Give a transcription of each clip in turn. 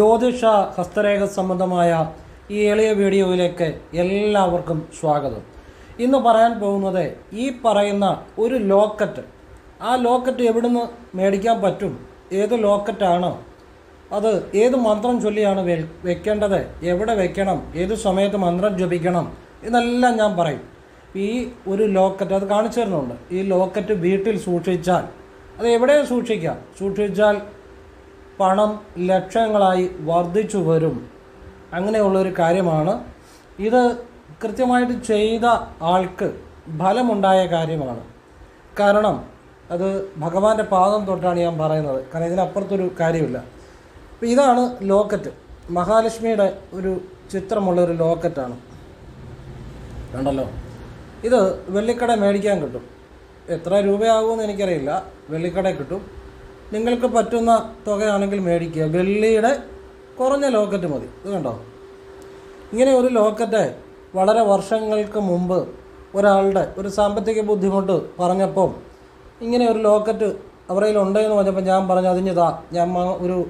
ജ്യോതിഷ ഹസ്തരേഖ സംബന്ധമായ ഈ എളിയ വീഡിയോയിലേക്ക് എല്ലാവർക്കും സ്വാഗതം. ഇന്ന് പറയാൻ പോകുന്നത് ഈ പറയുന്ന ഒരു ലോക്കറ്റ്. ആ ലോക്കറ്റ് എവിടുന്ന് മേടിക്കാൻ പറ്റും? ഏത് ലോക്കറ്റാണ്? അത് ഏത് മന്ത്രം ചൊല്ലിയാണ് വെക്കേണ്ടത്? എവിടെ വെക്കണം? ഏത് സമയത്ത് മന്ത്രം ജപിക്കണം? ഇതെല്ലാം ഞാൻ പറയും. ഈ ഒരു ലോക്കറ്റ് അത് കാണിച്ചു തരുന്നുണ്ട്. ഈ ലോക്കറ്റ് വീട്ടിൽ സൂക്ഷിച്ചാൽ. അത് എവിടെ സൂക്ഷിക്കാം? സൂക്ഷിച്ചാൽ പണം ലക്ഷങ്ങളായി വർദ്ധിച്ചു വരും. അങ്ങനെയുള്ളൊരു കാര്യമാണ്. ഇത് കൃത്യമായിട്ട് ചെയ്ത ആൾക്ക് ഫലമുണ്ടായ കാര്യമാണ്. കാരണം അത് ഭഗവാന്റെ പാദം തൊട്ടാണ് ഞാൻ പറയുന്നത്. കാരണം ഇതിനപ്പുറത്തൊരു കാര്യമില്ല. അപ്പോൾ ഇതാണ് ലോക്കറ്റ്. മഹാലക്ഷ്മിയുടെ ഒരു ചിത്രമുള്ള ഒരു ലോക്കറ്റാണ്. കണ്ടല്ലോ? ഇത് വെള്ളിക്കട മേടിക്കാൻ കിട്ടും. എത്ര രൂപയാകുമെന്ന് എനിക്കറിയില്ല. വെള്ളിക്കട കിട്ടും. നിങ്ങൾക്ക് പറ്റുന്ന തുകയാണെങ്കിൽ മേടിക്കുക. വെള്ളിയുടെ കുറഞ്ഞ ലോക്കറ്റ് മതി. ഇത് കണ്ടോ? ഇങ്ങനെ ഒരു ലോക്കറ്റ് വളരെ വർഷങ്ങൾക്ക് മുമ്പ് ഒരാളുടെ ഒരു സാമ്പത്തിക ബുദ്ധിമുട്ട് പറഞ്ഞപ്പം ഇങ്ങനെ ഒരു ലോക്കറ്റ് അവരുടെ ഉണ്ടെന്ന് പറഞ്ഞപ്പോൾ ഞാൻ പറഞ്ഞു അതിഞ്ഞതാ ഞാൻ ഒരു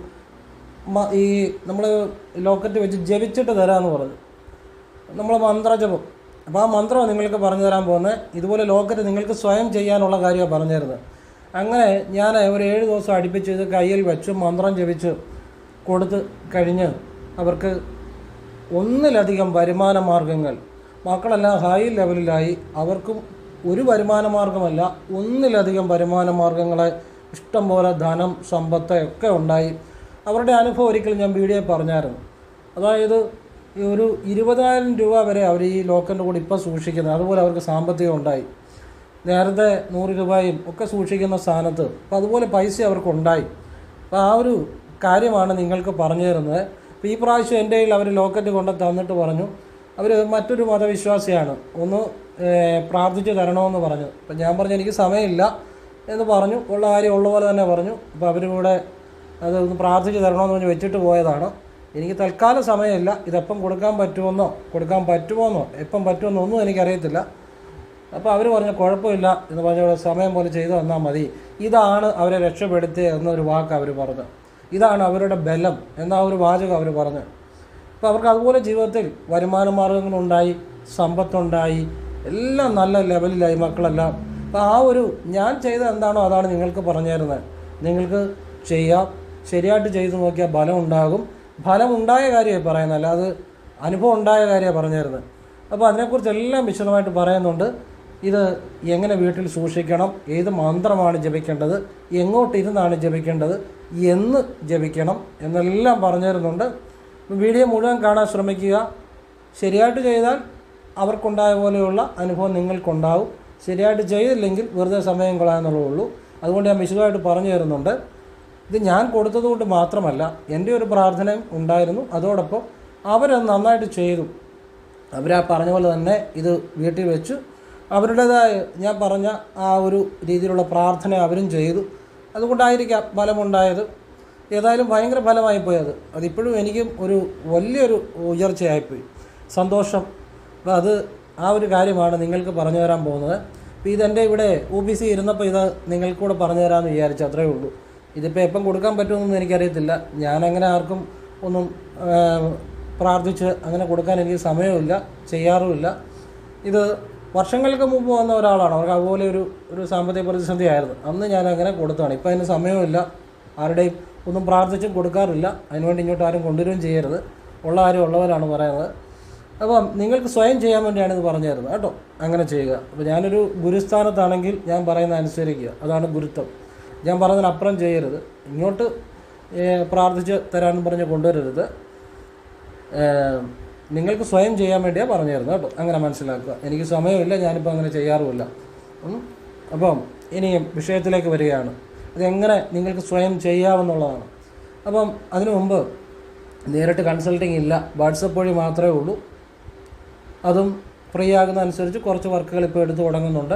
ഈ നമ്മൾ ലോക്കറ്റ് വെച്ച് ജപിച്ചിട്ട് തരാമെന്ന് പറഞ്ഞു. നമ്മൾ മന്ത്രജപം. അപ്പോൾ ആ മന്ത്രമാണ് നിങ്ങൾക്ക് പറഞ്ഞു തരാൻ പോകുന്നത് ഇതുപോലെ ലോക്കറ്റ് നിങ്ങൾക്ക് സ്വയം ചെയ്യാനുള്ള കാര്യമാണ് പറഞ്ഞു തരുന്നത് അങ്ങനെ ഞാൻ ഒരു ഏഴ് ദിവസം അടുപ്പിച്ച് ഇത് കയ്യിൽ വെച്ച് മന്ത്രം ജപിച്ച് കൊടുത്ത് കഴിഞ്ഞ് അവർക്ക് ഒന്നിലധികം വരുമാന മാർഗങ്ങൾ മക്കളെല്ലാം ഹൈ ലെവലിലായി അവർക്കും ഒരു വരുമാന മാർഗമല്ല ഒന്നിലധികം വരുമാന മാർഗങ്ങളെ ഇഷ്ടം പോലെ ധനം സമ്പത്ത് ഒക്കെ ഉണ്ടായി. അവരുടെ അനുഭവം ഒരിക്കലും ഞാൻ വീഡിയോ പറഞ്ഞായിരുന്നു. അതായത് ഒരു ഇരുപതിനായിരം രൂപ വരെ അവർ ഈ ലോക്കറിന്റെ കൂടെ ഇപ്പോൾ സൂക്ഷിക്കുന്നത്. അതുപോലെ അവർക്ക് സാമ്പത്തികം ഉണ്ടായി. നേരത്തെ നൂറ് രൂപയും ഒക്കെ സൂക്ഷിക്കുന്ന സ്ഥാനത്ത്. അപ്പോൾ അതുപോലെ പൈസ അവർക്കുണ്ടായി. അപ്പോൾ ആ ഒരു കാര്യമാണ് നിങ്ങൾക്ക് പറഞ്ഞു തരുന്നത്. അപ്പോൾ ഈ പ്രാവശ്യം എന്റെ കയ്യിൽ അവർ ലോക്കറ്റ് കൊണ്ട് തന്നിട്ട് പറഞ്ഞു. അവർ മറ്റൊരു മതവിശ്വാസിയാണ്. ഒന്ന് പ്രാർത്ഥിച്ച് തരണമെന്ന് പറഞ്ഞു. അപ്പം ഞാൻ പറഞ്ഞു എനിക്ക് സമയമില്ല എന്ന് പറഞ്ഞു. ഉള്ള കാര്യം ഉള്ള പോലെ തന്നെ പറഞ്ഞു. അപ്പോൾ അവരും കൂടെ അത് ഒന്ന് പ്രാർത്ഥിച്ച് തരണമെന്ന് പറഞ്ഞ് വെച്ചിട്ട് പോയതാണ്. എനിക്ക് തൽക്കാലം സമയമില്ല. ഇതെപ്പം കൊടുക്കാൻ പറ്റുമെന്നോ? കൊടുക്കാൻ പറ്റുമോന്നോ? എപ്പം പറ്റുമെന്നോ ഒന്നും എനിക്കറിയത്തില്ല. അപ്പോൾ അവർ പറഞ്ഞു കുഴപ്പമില്ല എന്ന് പറഞ്ഞ സമയം പോലെ ചെയ്തു തന്നാൽ മതി. ഇതാണ് അവരെ രക്ഷപ്പെടുത്തിയ എന്നൊരു വാക്ക് അവർ പറഞ്ഞു. ഇതാണ് അവരുടെ ബലം എന്ന ഒരു വാചകം അവർ പറഞ്ഞു. അപ്പോൾ അവർക്ക് അതുപോലെ ജീവിതത്തിൽ വരുമാന മാർഗങ്ങളുണ്ടായി സമ്പത്തുണ്ടായി എല്ലാം നല്ല ലെവലിലായി മക്കളെല്ലാം. അപ്പോൾ ആ ഒരു ഞാൻ ചെയ്ത എന്താണോ അതാണ് നിങ്ങൾക്ക് പറഞ്ഞു തരുന്നത് നിങ്ങൾക്ക് ചെയ്യാം ശരിയായിട്ട് ചെയ്തു നോക്കിയാൽ ഫലം ഉണ്ടാകും. ഫലം ഉണ്ടായ കാര്യമായി പറയുന്നത് അല്ലാതെ അനുഭവം ഉണ്ടായ കാര്യമേ പറഞ്ഞു തരുന്നത് അപ്പോൾ അതിനെക്കുറിച്ച് എല്ലാം വിശദമായിട്ട് പറയുന്നുണ്ട്. ഇത് എങ്ങനെ വീട്ടിൽ സൂക്ഷിക്കണം? ഏത് മന്ത്രമാണ് ജപിക്കേണ്ടത്? എങ്ങോട്ടിരുന്നാണ് ജപിക്കേണ്ടത്? എന്ന് ജപിക്കണം എന്നെല്ലാം പറഞ്ഞു തരുന്നുണ്ട്. വീഡിയോ മുഴുവൻ കാണാൻ ശ്രമിക്കുക. ശരിയായിട്ട് ചെയ്താൽ അവർക്കുണ്ടായ പോലെയുള്ള അനുഭവം നിങ്ങൾക്കുണ്ടാവും. ശരിയായിട്ട് ചെയ്തില്ലെങ്കിൽ വെറുതെ സമയം കളയാന്നുള്ളേ ഉള്ളൂ. അതുകൊണ്ട് ഞാൻ വിശദമായിട്ട് പറഞ്ഞു തരുന്നുണ്ട്. ഇത് ഞാൻ കൊടുത്തതുകൊണ്ട് മാത്രമല്ല എന്റെ ഒരു പ്രാർത്ഥനയും ഉണ്ടായിരുന്നു. അതോടൊപ്പം അവരത് നന്നായിട്ട് ചെയ്തു. അവരാ പറഞ്ഞ പോലെ തന്നെ ഇത് വീട്ടിൽ വെച്ച്. അവരുടേതായ ഞാൻ പറഞ്ഞ ആ ഒരു രീതിയിലുള്ള പ്രാർത്ഥന അവരും ചെയ്തു. അതുകൊണ്ടായിരിക്കാം ഫലമുണ്ടായത്. ഏതായാലും ഭയങ്കര ഫലമായി പോയത്. അതിപ്പോഴും എനിക്കും ഒരു വലിയൊരു ഉയർച്ചയായിപ്പോയി. സന്തോഷം. അപ്പോൾ അത് ആ ഒരു കാര്യമാണ് നിങ്ങൾക്ക് പറഞ്ഞു തരാൻ പോകുന്നത്. അപ്പോൾ ഇതെന്റെ ഇവിടെ ഒ ബി സി ഇരുന്നപ്പോൾ ഇത് നിങ്ങൾക്കൂടെ പറഞ്ഞു തരാമെന്ന് വിചാരിച്ചു. അത്രയേ ഉള്ളൂ. ഇതിപ്പോൾ എപ്പം കൊടുക്കാൻ പറ്റുമെന്നൊന്നും എനിക്കറിയത്തില്ല. ഞാനങ്ങനെ ആർക്കും ഒന്നും പ്രാർത്ഥിച്ച് അങ്ങനെ കൊടുക്കാൻ എനിക്ക് സമയമില്ല ചെയ്യാറുമില്ല. ഇത് വർഷങ്ങൾക്ക് മുമ്പ് വന്ന ഒരാളാണ്. അവർക്ക് അതുപോലെ ഒരു ഒരു സാമ്പത്തിക പ്രതിസന്ധി ആയിരുന്നു. അന്ന് ഞാൻ അങ്ങനെ കൊടുത്താണ് ഇപ്പം അതിന് സമയമില്ല ആരുടെയും ഒന്നും പ്രാർത്ഥിച്ചും കൊടുക്കാറില്ല. അതിനുവേണ്ടി ഇങ്ങോട്ട് ആരും കൊണ്ടുവരികയും ചെയ്യരുത്. ഉള്ള ആരും ഉള്ളവരാണ് പറയുന്നത്. അപ്പം നിങ്ങൾക്ക് സ്വയം ചെയ്യാൻ വേണ്ടിയാണ് ഇത് പറഞ്ഞു തരുന്നത് കേട്ടോ? അങ്ങനെ ചെയ്യുക. അപ്പോൾ ഞാനൊരു ഗുരുസ്ഥാനത്താണെങ്കിൽ ഞാൻ പറയുന്ന അനുസരിക്കുക. അതാണ് ഗുരുത്വം. ഞാൻ പറഞ്ഞതിനപ്പുറം ചെയ്യരുത്. ഇങ്ങോട്ട് പ്രാർത്ഥിച്ച് തരാമെന്ന് പറഞ്ഞ് കൊണ്ടുവരരുത്. നിങ്ങൾക്ക് സ്വയം ചെയ്യാൻ വേണ്ടിയാണ് പറഞ്ഞു തരുന്നത് കേട്ടോ. അങ്ങനെ മനസ്സിലാക്കുക. എനിക്ക് സമയമില്ല ഞാനിപ്പോൾ അങ്ങനെ ചെയ്യാറുമില്ല. അപ്പം ഇനിയും വിഷയത്തിലേക്ക് വരികയാണ്. അതെങ്ങനെ നിങ്ങൾക്ക് സ്വയം ചെയ്യാമെന്നുള്ളതാണ്. അപ്പം അതിനു മുമ്പ് നേരിട്ട് കൺസൾട്ടിങ് ഇല്ല. വാട്സപ്പ് വഴി മാത്രമേ ഉള്ളൂ. അതും ഫ്രീ ആകുന്ന അനുസരിച്ച് കുറച്ച് വർക്കുകൾ ഇപ്പോൾ എടുത്ത് തുടങ്ങുന്നുണ്ട്.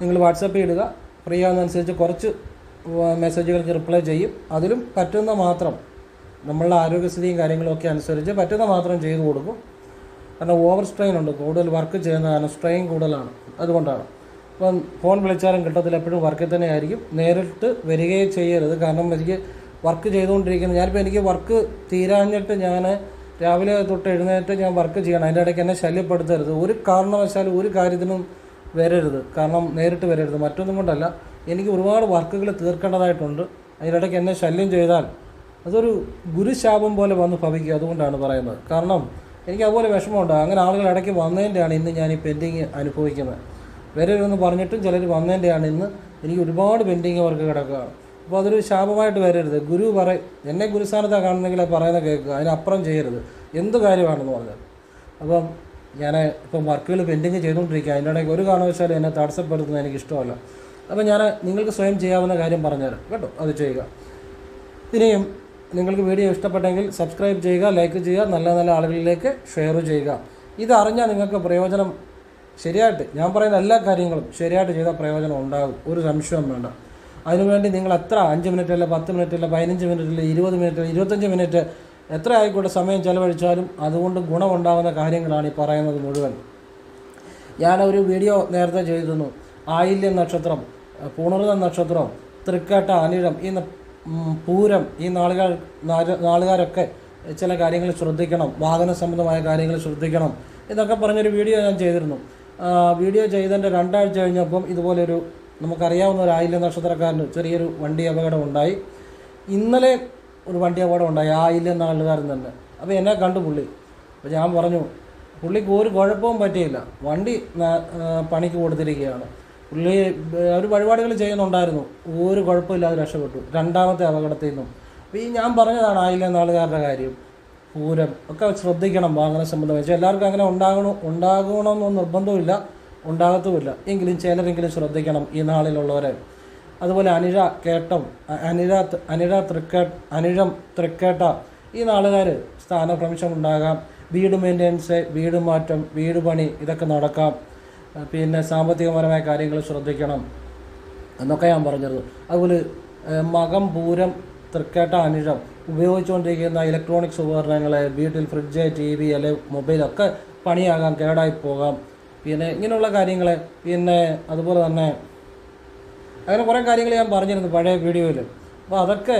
നിങ്ങൾ വാട്സപ്പ് ഇടുക. ഫ്രീ ആകുന്നതനുസരിച്ച് കുറച്ച് മെസ്സേജുകൾക്ക് റിപ്ലൈ ചെയ്യും. അതിലും പറ്റുന്ന മാത്രം നമ്മളുടെ ആരോഗ്യസ്ഥിതിയും കാര്യങ്ങളൊക്കെ അനുസരിച്ച് പറ്റുന്ന മാത്രം ചെയ്തു കൊടുക്കും. കാരണം ഓവർ സ്ട്രെയിൻ ഉണ്ട്. കൂടുതൽ വർക്ക് ചെയ്യുന്ന കാരണം സ്ട്രെയിൻ കൂടുതലാണ്. അതുകൊണ്ടാണ്. അപ്പം ഫോൺ വിളിച്ചാലും കിട്ടത്തില്ല. എപ്പോഴും വർക്കിൽ തന്നെ ആയിരിക്കും. നേരിട്ട് വരികയും ചെയ്യരുത്. കാരണം എനിക്ക് വർക്ക് ചെയ്തുകൊണ്ടിരിക്കുന്നത് ഞാനിപ്പോൾ എനിക്ക് വർക്ക് തീരാഞ്ഞിട്ട് ഞാൻ രാവിലെ തൊട്ട് എഴുന്നേറ്റ് ഞാൻ വർക്ക് ചെയ്യണം. അതിന്റെ ഇടയ്ക്ക് എന്നെ ശല്യപ്പെടുത്തരുത്. ഒരു കാരണവശാലും ഒരു കാര്യത്തിനും വരരുത്. കാരണം നേരിട്ട് വരരുത്. മറ്റൊന്നും കൊണ്ടല്ല. എനിക്ക് ഒരുപാട് വർക്കുകൾ തീർക്കേണ്ടതായിട്ടുണ്ട്. അതിനിടയ്ക്ക് എന്നെ ശല്യം ചെയ്താൽ അതൊരു ഗുരുശാപം പോലെ വന്ന് ഭവിക്കുക അതുകൊണ്ടാണ് പറയുന്നത്. കാരണം എനിക്ക് അതുപോലെ വിഷമമുണ്ട്. അങ്ങനെ ആളുകൾ ഇടയ്ക്ക് വന്നതിന്റെയാണ് ഇന്ന് ഞാൻ ഈ പെൻഡിങ് അനുഭവിക്കുന്നത്. വരരുതെന്ന് പറഞ്ഞിട്ടും ചിലർ വന്നതിന്റെയാണ് ഇന്ന് എനിക്ക് ഒരുപാട് പെൻഡിങ് വർക്ക് കിടക്കുകയാണ്. അപ്പോൾ അതൊരു ശാപമായിട്ട് വരരുത്. ഗുരു പറ എന്നെ ഗുരുസ്ഥാനത്താണ് കാണുന്നെങ്കിൽ പറയുന്ന കേൾക്കുക. അതിനപ്പുറം ചെയ്യരുത്. എന്ത് കാര്യമാണെന്ന് പറഞ്ഞാൽ. അപ്പം ഞാൻ ഇപ്പം വർക്കുകൾ പെൻഡിങ് ചെയ്തുകൊണ്ടിരിക്കുക അതിന്റെ ഇടയ്ക്ക് ഒരു കാരണവശാലും എന്നെ തടസ്സപ്പെടുത്തുന്നത് എനിക്ക് ഇഷ്ടമല്ല. അപ്പം ഞാൻ നിങ്ങൾക്ക് സ്വയം ചെയ്യാവുന്ന കാര്യം പറഞ്ഞുതരാം. കേട്ടോ? അത് ചെയ്യുക. ഇനിയും നിങ്ങൾക്ക് വീഡിയോ ഇഷ്ടപ്പെട്ടെങ്കിൽ സബ്സ്ക്രൈബ് ചെയ്യുക ലൈക്ക് ചെയ്യുക നല്ല നല്ല ആളുകളിലേക്ക് ഷെയർ ചെയ്യുക. ഇതറിഞ്ഞാൽ നിങ്ങൾക്ക് പ്രയോജനം ശരിയായിട്ട് ഞാൻ പറയുന്ന എല്ലാ കാര്യങ്ങളും ശരിയായിട്ട് ചെയ്താൽ പ്രയോജനം ഉണ്ടാകും. ഒരു സംശയവും വേണ്ട. അതിനുവേണ്ടി നിങ്ങൾ എത്ര അഞ്ച് മിനിറ്റ് അല്ല പത്ത് മിനിറ്റ് അല്ല പതിനഞ്ച് മിനിറ്റ് അല്ല ഇരുപത് മിനിറ്റ് ഇരുപത്തഞ്ച് മിനിറ്റ് എത്ര ആയിക്കോട്ടെ സമയം ചെലവഴിച്ചാലും അതുകൊണ്ട് ഗുണമുണ്ടാകുന്ന കാര്യങ്ങളാണ് ഈ പറയുന്നത് മുഴുവൻ. ഞാനൊരു വീഡിയോ നേരത്തെ ചെയ്തിരുന്നു. ആയില്യം നക്ഷത്രം പുണർന്ന നക്ഷത്രം തൃക്കേട്ട അനിഴം ഈ പൂരം ഈ നാളുകാർ നാളുകാരൊക്കെ ചില കാര്യങ്ങൾ ശ്രദ്ധിക്കണം. വാഹന സംബന്ധമായ കാര്യങ്ങൾ ശ്രദ്ധിക്കണം. ഇതൊക്കെ പറഞ്ഞൊരു വീഡിയോ ഞാൻ ചെയ്തിരുന്നു. വീഡിയോ ചെയ്തതിന്റെ രണ്ടാഴ്ച കഴിഞ്ഞപ്പം ഇതുപോലൊരു നമുക്കറിയാവുന്ന ഒരു ആയില്യ നക്ഷത്രക്കാരന് ചെറിയൊരു വണ്ടി അപകടം ഉണ്ടായി. ഇന്നലെ ഒരു വണ്ടി അപകടം ഉണ്ടായി ആയില്യ നാളുകാരൻ തന്നെ. അപ്പോൾ എന്നെ കണ്ടു പുള്ളി. അപ്പോൾ ഞാൻ പറഞ്ഞു പുള്ളിക്ക് ഒരു കുഴപ്പവും പറ്റിയില്ല. വണ്ടി പണിക്ക് കൊടുത്തിരിക്കുകയാണ്. പുള്ളി അവർ വഴിപാടുകൾ ചെയ്യുന്നുണ്ടായിരുന്നു. ഒരു കുഴപ്പമില്ലാതെ രക്ഷപ്പെട്ടു. രണ്ടാമത്തെ അപകടത്തിൽ നിന്നും. അപ്പോൾ ഈ ഞാൻ പറഞ്ഞതാണ് ആയില്ല നാളുകാരുടെ കാര്യം. പൂരം ഒക്കെ ശ്രദ്ധിക്കണം വാഹന സംബന്ധമായി പക്ഷേ എല്ലാവർക്കും അങ്ങനെ ഉണ്ടാകണം ഉണ്ടാകണമെന്നൊന്നും നിർബന്ധമില്ല ഉണ്ടാകത്തുമില്ല. എങ്കിലും ചിലരെങ്കിലും ശ്രദ്ധിക്കണം ഈ നാളിലുള്ളവരെ. അതുപോലെ അനിഴ കേട്ടം അനിഴ അനിഴ തൃക്കേ അനിഴം തൃക്കേട്ട. ഈ നാളുകാർ സ്ഥാനഭ്രംശം ഉണ്ടാകാം. വീട് മെയിന്റെനൻസ് വീട് മാറ്റം വീട് പണി ഇതൊക്കെ നടക്കാം. പിന്നെ സാമ്പത്തികപരമായ കാര്യങ്ങൾ ശ്രദ്ധിക്കണം എന്നൊക്കെ ഞാൻ പറഞ്ഞത് അതുപോലെ മകം പൂരം തൃക്കേട്ട അനിഴം ഉപയോഗിച്ചുകൊണ്ടിരിക്കുന്ന ഇലക്ട്രോണിക്സ് ഉപകരണങ്ങൾ വീട്ടിൽ ഫ്രിഡ്ജ് ടി വി അല്ലെ മൊബൈലൊക്കെ പണിയാകാം കേടായി പോകാം. പിന്നെ ഇങ്ങനെയുള്ള കാര്യങ്ങൾ പിന്നെ അതുപോലെ തന്നെ അങ്ങനെ കുറേ കാര്യങ്ങൾ ഞാൻ പറഞ്ഞിരുന്നു പഴയ വീഡിയോയിൽ അപ്പോൾ അതൊക്കെ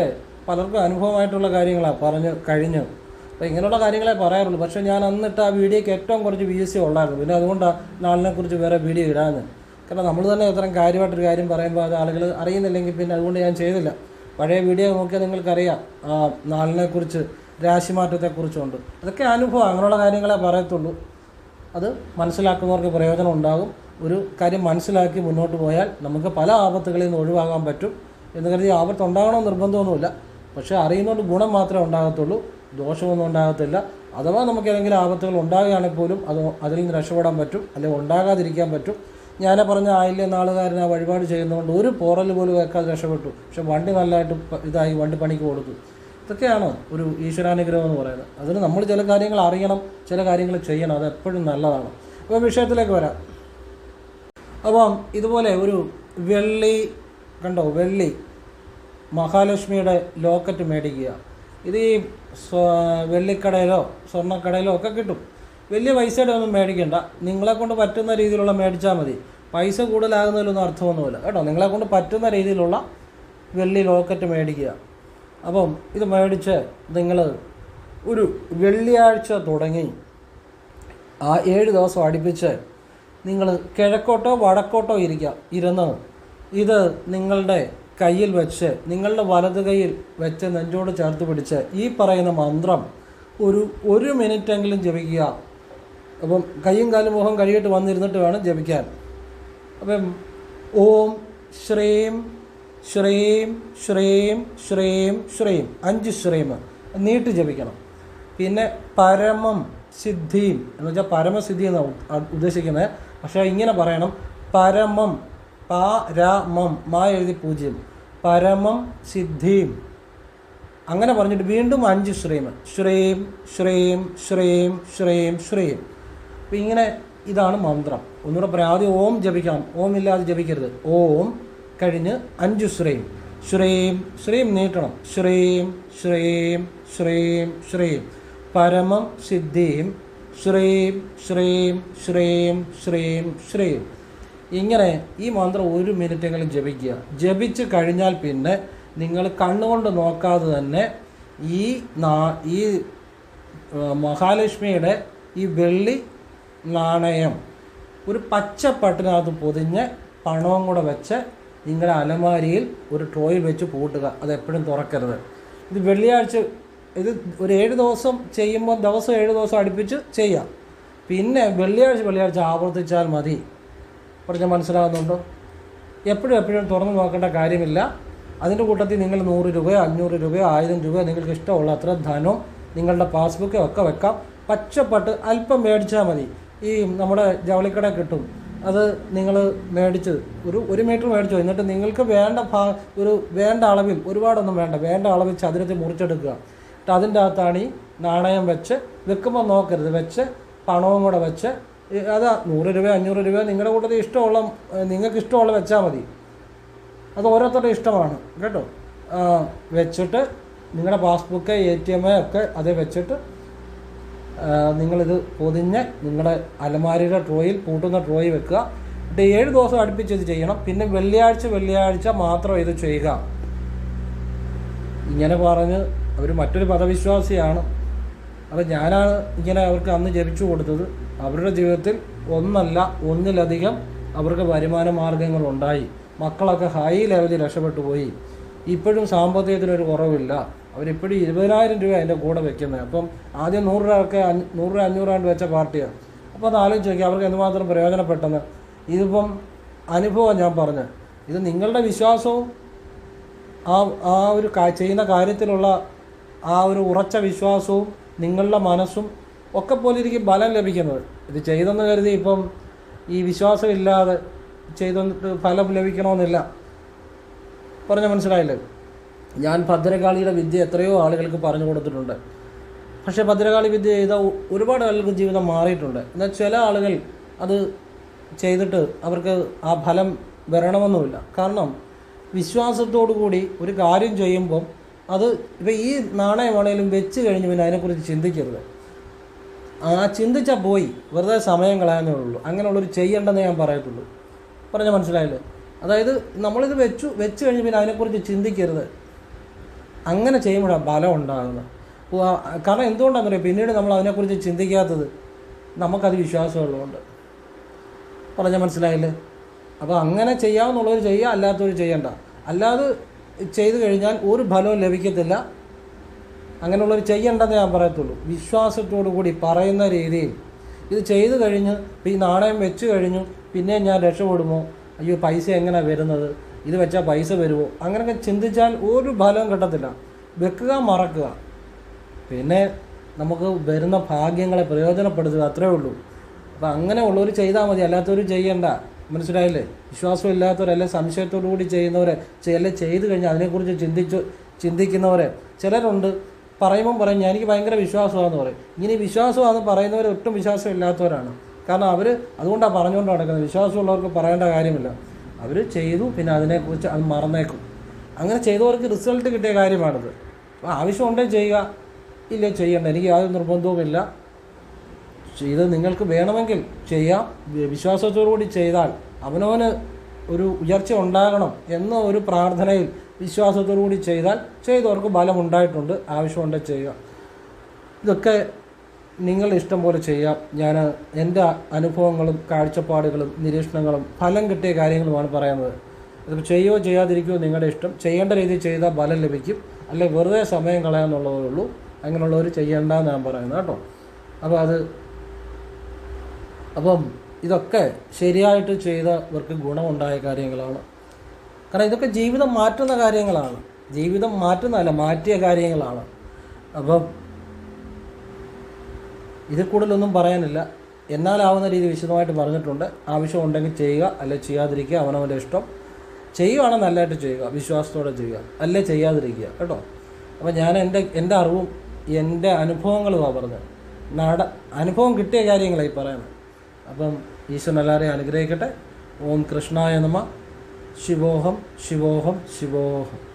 പലർക്കും അനുഭവമായിട്ടുള്ള കാര്യങ്ങളാണ് പറഞ്ഞ് കഴിഞ്ഞു അപ്പോൾ ഇങ്ങനെയുള്ള കാര്യങ്ങളെ പറയാറുള്ളൂ. പക്ഷേ ഞാൻ അന്നിട്ട് ആ വീഡിയോയ്ക്ക് ഏറ്റവും കുറച്ച് വ്യൂസ് ഉള്ളായിരുന്നു. പിന്നെ അതുകൊണ്ടാണ് നാളിനെക്കുറിച്ച് വേറെ വീഡിയോ ഇടാന്ന് കാരണം നമ്മൾ തന്നെ ഇത്രയും കാര്യമായിട്ടൊരു കാര്യം പറയുമ്പോൾ അത് ആളുകൾ അറിയുന്നില്ലെങ്കിൽ പിന്നെ അതുകൊണ്ട് ഞാൻ ചെയ്തില്ല. പഴയ വീഡിയോ നോക്കിയാൽ നിങ്ങൾക്കറിയാം. ആ നാളിനെക്കുറിച്ച് രാശിമാറ്റത്തെക്കുറിച്ചുണ്ട്. അതൊക്കെ അനുഭവം. അങ്ങനെയുള്ള കാര്യങ്ങളെ പറയത്തുള്ളൂ. അത് മനസ്സിലാക്കുന്നവർക്ക് പ്രയോജനം ഉണ്ടാകും. ഒരു കാര്യം മനസ്സിലാക്കി മുന്നോട്ട് പോയാൽ നമുക്ക് പല ആപത്തുകളിൽ നിന്ന് ഒഴിവാകാൻ പറ്റും എന്ന് കരുതി ആപത്ത് ഉണ്ടാകണമെന്ന് നിർബന്ധമൊന്നുമില്ല. പക്ഷേ അറിയുന്നതുകൊണ്ട് ഗുണം മാത്രമേ ഉണ്ടാകത്തുള്ളൂ. ദോഷമൊന്നും ഉണ്ടാകത്തില്ല അഥവാ നമുക്ക് ഏതെങ്കിലും ആപത്തുകൾ ഉണ്ടാകുകയാണെങ്കിൽ പോലും അത് അതിൽ നിന്ന് രക്ഷപ്പെടാൻ പറ്റും അല്ലെങ്കിൽ ഉണ്ടാകാതിരിക്കാൻ പറ്റും. ഞാൻ പറഞ്ഞ ആയില്യ നാളുകാരൻ ആ വഴിപാട് ചെയ്യുന്നതുകൊണ്ട് ഒരു പോറൽ പോലും വെക്കാതെ രക്ഷപ്പെട്ടു. പക്ഷെ വണ്ടി നല്ലതായിട്ട് ഇതായി വണ്ടി പണിക്ക് കൊടുത്തു. ഇതൊക്കെയാണ് ഒരു ഈശ്വരാനുഗ്രഹം എന്ന് പറയുന്നത്? അതിന് നമ്മൾ ചില കാര്യങ്ങൾ അറിയണം ചില കാര്യങ്ങൾ ചെയ്യണം. അത് എപ്പോഴും നല്ലതാണ്. അപ്പോൾ വിഷയത്തിലേക്ക് വരാം. അപ്പം ഇതുപോലെ ഒരു വെള്ളി കണ്ടോ? വെള്ളി മഹാലക്ഷ്മിയുടെ ലോക്കറ്റ് മേടിക്കുക. ഇത് ഈ വെള്ളിക്കടയിലോ സ്വർണക്കടയിലോ ഒക്കെ കിട്ടും. വലിയ പൈസയുടെ ഒന്നും മേടിക്കണ്ട. നിങ്ങളെ കൊണ്ട് പറ്റുന്ന രീതിയിലുള്ള മേടിച്ചാൽ മതി. പൈസ കൂടുതലാകുന്നതിലൊന്നും അർത്ഥമൊന്നുമില്ല. കേട്ടോ നിങ്ങളെ കൊണ്ട് പറ്റുന്ന രീതിയിലുള്ള വെള്ളി ലോക്കറ്റ് മേടിക്കുക. അപ്പം ഇത് മേടിച്ച് നിങ്ങൾ ഒരു വെള്ളിയാഴ്ച തുടങ്ങി ആ ഏഴ് ദിവസം അടുപ്പിച്ച് നിങ്ങൾ കിഴക്കോട്ടോ വടക്കോട്ടോ ഇരിക്കുക ഇരുന്ന്. ഇത് നിങ്ങളുടെ കയ്യിൽ വെച്ച് നിങ്ങളുടെ വലത് കൈയിൽ വെച്ച് നെഞ്ചോട് ചേർത്ത് പിടിച്ച് ഈ പറയുന്ന മന്ത്രം ഒരു ഒരു മിനിറ്റ് എങ്കിലും ജപിക്കുക. അപ്പം കയ്യും കാലും മുഖം കഴുകിയിട്ട് വന്നിരുന്നിട്ട് വേണം ജപിക്കാൻ. അപ്പം ഓം ശ്രീം ശ്രീം ശ്രീം ശ്രീം ശ്രീം അഞ്ച് ശ്രീം നീട്ടി ജപിക്കണം. പിന്നെ പരമം സിദ്ധിയും എന്ന് വെച്ചാൽ പരമസിദ്ധി എന്നാണ് ഉദ്ദേശിക്കുന്നത്. പക്ഷേ ഇങ്ങനെ പറയണം പരമം പരമം മാ എഴുതി പൂജ്യം. പരമം സിദ്ധിയും അങ്ങനെ പറഞ്ഞിട്ട് വീണ്ടും അഞ്ച് ശ്രീം. ശ്രീം ശ്രീം ശ്രീം ശ്രീം ശ്രീം. അപ്പം ഇങ്ങനെ ഇതാണ് മന്ത്രം. ഒന്നുകൂടെ പറയാം. ആദ്യം ഓം ജപിക്കാം ഓം ഇല്ലാതെ ജപിക്കരുത്. ഓം കഴിഞ്ഞ് അഞ്ച് ശ്രീം. ശ്രീം ശ്രീം നീട്ടണം. ശ്രീം ശ്രീം ശ്രീം ശ്രീം. പരമം സിദ്ധിയും ശ്രീം ശ്രീം ശ്രീം ശ്രീം ശ്രീം. ഇങ്ങനെ ഈ മന്ത്രം ഒരു മിനിറ്റെങ്കിലും ജപിക്കുക. ജപിച്ച് കഴിഞ്ഞാൽ പിന്നെ നിങ്ങൾ കണ്ണുകൊണ്ട് നോക്കാതെ തന്നെ ഈ നാ ഈ മഹാലക്ഷ്മിയുടെ ഈ വെള്ളി നാണയം ഒരു പച്ചപ്പട്ടിനകത്ത് പൊതിഞ്ഞ് പണവും കൂടെ വെച്ച് നിങ്ങളുടെ അലമാരിയിൽ ഒരു ട്രോയിൽ വെച്ച് പൂട്ടുക. അത് എപ്പോഴും തുറക്കരുത്. ഇത് വെള്ളിയാഴ്ച ഇത് ഒരു ഏഴ് ദിവസം ചെയ്യുമ്പോൾ ദിവസം ഏഴ് ദിവസം അടുപ്പിച്ച് ചെയ്യാം. പിന്നെ വെള്ളിയാഴ്ച വെള്ളിയാഴ്ച ആവർത്തിച്ചാൽ മതി. പറഞ്ഞ മനസ്സിലാകുന്നുണ്ടോ? എപ്പോഴും എപ്പോഴും തുറന്നു നോക്കേണ്ട കാര്യമില്ല. അതിന്റെ കൂട്ടത്തിൽ നിങ്ങൾ നൂറ് രൂപയോ അഞ്ഞൂറ് രൂപയോ ആയിരം രൂപയോ നിങ്ങൾക്ക് ഇഷ്ടമുള്ള അത്ര ധനവും നിങ്ങളുടെ പാസ്ബുക്കോ ഒക്കെ വെക്കാം. പച്ചപ്പട്ട് അല്പം മേടിച്ചാൽ മതി. ഈ നമ്മുടെ ജവളിക്കട കിട്ടും. അത് നിങ്ങൾ മേടിച്ച് ഒരു ഒരു മീറ്റർ മേടിച്ചോ. എന്നിട്ട് നിങ്ങൾക്ക് വേണ്ട ഭാ ഒരു വേണ്ട അളവിൽ ഒരുപാടൊന്നും വേണ്ട. വേണ്ട അളവിൽ ചതുരത്തിൽ മുറിച്ചെടുക്കുക. എന്നിട്ട് അതിന്റെ അകത്താണ് ഈ നാണയം വെച്ച് വെക്കുമ്പോൾ നോക്കരുത്. വെച്ച് പണവും കൂടെ വെച്ച് അതാ നൂറ് രൂപ അഞ്ഞൂറ് രൂപ നിങ്ങളുടെ കൂട്ടത്തിൽ ഇഷ്ടമുള്ള നിങ്ങൾക്ക് ഇഷ്ടമുള്ള വെച്ചാൽ മതി. അത് ഓരോരുത്തരുടെ ഇഷ്ടമാണ് കേട്ടോ? വെച്ചിട്ട് നിങ്ങളുടെ പാസ്ബുക്ക് എ ടി എം ഒക്കെ അത് വെച്ചിട്ട് നിങ്ങളിത് പൊതിഞ്ഞ് നിങ്ങളുടെ അലമാരിയുടെ ട്രോയിൽ പൂട്ടുന്ന ട്രോയിൽ വെക്കുക. എന്നിട്ട് ഏഴ് ദിവസം അടുപ്പിച്ച് ഇത് ചെയ്യണം. പിന്നെ വെള്ളിയാഴ്ച വെള്ളിയാഴ്ച മാത്രം ഇത് ചെയ്യുക. ഇങ്ങനെ പറഞ്ഞ് അവർ മറ്റൊരു പദവിശ്വാസിയാണ്. അപ്പം ഞാനാണ് ഇങ്ങനെ അവർക്ക് അന്ന് ജപിച്ചു കൊടുത്തത്. അവരുടെ ജീവിതത്തിൽ ഒന്നല്ല ഒന്നിലധികം അവർക്ക് വരുമാന മാർഗങ്ങളുണ്ടായി മക്കളൊക്കെ ഹൈ ലെവലിൽ രക്ഷപ്പെട്ടു പോയി. ഇപ്പോഴും സാമ്പത്തികത്തിനൊരു കുറവില്ല. അവരിപ്പോഴും ഇരുപതിനായിരം രൂപ അതിന്റെ കൂടെ വെക്കുന്നത് അപ്പം ആദ്യം നൂറ് രൂപയൊക്കെ നൂറ് രൂപ അഞ്ഞൂറ് രൂപ വെച്ച പാർട്ടിയാണ് അപ്പോൾ അത് ആലോചിച്ച് നോക്കി അവർക്ക് എന്തുമാത്രം പ്രയോജനപ്പെട്ടെന്ന്. ഇതിപ്പം അനുഭവം ഞാൻ പറഞ്ഞത് ഇത് നിങ്ങളുടെ വിശ്വാസവും ആ ആ ഒരു ചെയ്യുന്ന കാര്യത്തിലുള്ള ആ ഒരു ഉറച്ച വിശ്വാസവും നിങ്ങളുടെ മനസ്സും ഒക്കെ പോലെ ഇരിക്കും ഫലം ലഭിക്കുന്നത്. ഇത് ചെയ്തെന്ന് കരുതി ഇപ്പം ഈ വിശ്വാസമില്ലാതെ ചെയ്തിട്ട് ഫലം ലഭിക്കണമെന്നില്ല. പറഞ്ഞ മനസ്സിലായില്ലേ? ഞാൻ ഭദ്രകാളിയുടെ വിദ്യ എത്രയോ ആളുകൾക്ക് പറഞ്ഞു കൊടുത്തിട്ടുണ്ട്. പക്ഷേ ഭദ്രകാളി വിദ്യ ചെയ്ത ഒരുപാട് ആളുകൾക്ക് ജീവിതം മാറിയിട്ടുണ്ട്. എന്നാൽ ചില ആളുകൾ അത് ചെയ്തിട്ട് അവർക്ക് ആ ഫലം വരണമെന്നുമില്ല. കാരണം വിശ്വാസത്തോടു കൂടി ഒരു കാര്യം ചെയ്യുമ്പം അത് ഇപ്പം ഈ നാണയമാണേലും വെച്ച് കഴിഞ്ഞ് പിന്നെ അതിനെക്കുറിച്ച് ചിന്തിക്കരുത്. ആ ചിന്തിച്ചാൽ പോയി. വെറുതെ സമയം കളയാനേ ഉള്ളൂ. അങ്ങനെയുള്ളൊരു ചെയ്യേണ്ടെന്നേ ഞാൻ പറയത്തുള്ളൂ. പറഞ്ഞ മനസ്സിലായല്ലോ? അതായത് നമ്മളിത് വെച്ചു വെച്ച് കഴിഞ്ഞ് പിന്നെ അതിനെക്കുറിച്ച് ചിന്തിക്കരുത്. അങ്ങനെ ചെയ്യുമ്പോഴാണ് ബലം ഉണ്ടാകുന്നത്. കാരണം എന്തുകൊണ്ടാണെന്ന് അറിയാം പിന്നീട് നമ്മൾ അതിനെക്കുറിച്ച് ചിന്തിക്കാത്തത് നമുക്കത് വിശ്വാസമുള്ളതുകൊണ്ട്. പറഞ്ഞ മനസ്സിലായില്ലേ? അപ്പോൾ അങ്ങനെ ചെയ്യാമെന്നുള്ളവർ ചെയ്യുക അല്ലാത്തവർ ചെയ്യണ്ട. അല്ലാതെ ചെയ്തു കഴിഞ്ഞാൽ ഒരു ഫലവും ലഭിക്കത്തില്ല. അങ്ങനെയുള്ളവർ ചെയ്യേണ്ടെന്ന് ഞാൻ പറയത്തുള്ളൂ. വിശ്വാസത്തോടു കൂടി പറയുന്ന രീതിയിൽ. ഇത് ചെയ്തു കഴിഞ്ഞ് ഈ നാണയം വെച്ച് കഴിഞ്ഞു പിന്നെ ഞാൻ രക്ഷപ്പെടുമോ? അയ്യോ പൈസ എങ്ങനെ വരുന്നത്? ഇത് വെച്ചാൽ പൈസ വരുമോ? അങ്ങനെയൊക്കെ ചിന്തിച്ചാൽ ഒരു ഫലവും കിട്ടത്തില്ല. വെക്കുക മറക്കുക. പിന്നെ നമുക്ക് വരുന്ന ഭാഗ്യങ്ങളെ പ്രയോജനപ്പെടുത്തുക അത്രേ ഉള്ളൂ. അപ്പം അങ്ങനെ ഉള്ളവർ ചെയ്താൽ മതി അല്ലാത്തവർ ചെയ്യണ്ട. മനസ്സിലായില്ലേ? വിശ്വാസം ഇല്ലാത്തവരല്ലേ സംശയത്തോടു കൂടി ചെയ്യുന്നവരെ? ചില ചെയ്തു കഴിഞ്ഞാൽ അതിനെക്കുറിച്ച് ചിന്തിച്ചു ചിന്തിക്കുന്നവരെ. ചിലരുണ്ട് പറയുമ്പം പറയും ഞാൻ എനിക്ക് ഭയങ്കര വിശ്വാസമാണെന്ന് പറയും. ഇങ്ങനെ വിശ്വാസമാണെന്ന് പറയുന്നവർ ഒട്ടും വിശ്വാസം ഇല്ലാത്തവരാണ് കാരണം അവർ അതുകൊണ്ടാണ് പറഞ്ഞുകൊണ്ട് നടക്കുന്നത്. വിശ്വാസമുള്ളവർക്ക് പറയേണ്ട കാര്യമില്ല. അവർ ചെയ്തു പിന്നെ അതിനെക്കുറിച്ച് അത് മറന്നേക്കും. അങ്ങനെ ചെയ്തവർക്ക് റിസൾട്ട് കിട്ടിയ കാര്യമാണിത്. അപ്പോൾ ആവശ്യമുണ്ടെങ്കിൽ ചെയ്യുക. ഇല്ലേ ചെയ്യണ്ട. എനിക്ക് യാതൊരു നിർബന്ധവുമില്ല. ഇത് നിങ്ങൾക്ക് വേണമെങ്കിൽ ചെയ്യാം. വിശ്വാസത്തോടുകൂടി വിശ്വാസത്തോടു കൂടി ചെയ്താൽ അവനവന് ഒരു ഉയർച്ച ഉണ്ടാകണം എന്ന ഒരു പ്രാർത്ഥനയിൽ വിശ്വാസത്തോടു കൂടി ചെയ്താൽ ചെയ്തവർക്ക് ബലം ഉണ്ടായിട്ടുണ്ട് ആവശ്യമുണ്ടെങ്കിൽ ചെയ്യുക. ഇതൊക്കെ നിങ്ങൾ ഇഷ്ടം പോലെ ചെയ്യാം. ഞാൻ എന്റെ അനുഭവങ്ങളും കാഴ്ചപ്പാടുകളും നിരീക്ഷണങ്ങളും ഫലം കിട്ടിയ കാര്യങ്ങളുമാണ് പറയുന്നത്. ഇത് ചെയ്യുകയോ ചെയ്യാതിരിക്കുകയോ നിങ്ങളുടെ ഇഷ്ടം. ചെയ്യേണ്ട രീതിയിൽ ചെയ്താൽ ബലം ലഭിക്കും. അല്ലെങ്കിൽ വെറുതെ സമയം കളയാന്നുള്ളതേ ഉള്ളൂ. അങ്ങനെയുള്ളവർ ചെയ്യേണ്ടെന്ന് ഞാൻ പറയുന്നത് കേട്ടോ. അപ്പോൾ അത് അപ്പം ഇതൊക്കെ ശരിയായിട്ട് ചെയ്തവർക്ക് ഗുണമുണ്ടായ കാര്യങ്ങളാണ്. കാരണം ഇതൊക്കെ ജീവിതം മാറ്റുന്ന കാര്യങ്ങളാണ്. ജീവിതം മാറ്റുന്നതല്ല മാറ്റിയ കാര്യങ്ങളാണ്. അപ്പം ഇതിൽ കൂടുതലൊന്നും പറയാനില്ല. എന്നാലാവുന്ന രീതി വിശദമായിട്ട് പറഞ്ഞിട്ടുണ്ട്. ആവശ്യമുണ്ടെങ്കിൽ ചെയ്യുക അല്ലെ ചെയ്യാതിരിക്കുക അവനവന്റെ ഇഷ്ടം. ചെയ്യുവാണെങ്കിൽ നല്ലതായിട്ട് ചെയ്യുക വിശ്വാസത്തോടെ ചെയ്യുക അല്ലേ ചെയ്യാതിരിക്കുക കേട്ടോ? അപ്പം ഞാൻ എന്റെ എന്റെ അറിവും എന്റെ അനുഭവങ്ങളുമാണ് പറഞ്ഞത്. നട അനുഭവം കിട്ടിയ കാര്യങ്ങളായി പറയുന്നത്. അപ്പം ഈശ്വരൻ എല്ലാവരെയും അനുഗ്രഹിക്കട്ടെ. ഓം കൃഷ്ണായ നമ. ശിവോഹം ശിവോഹം ശിവോഹം.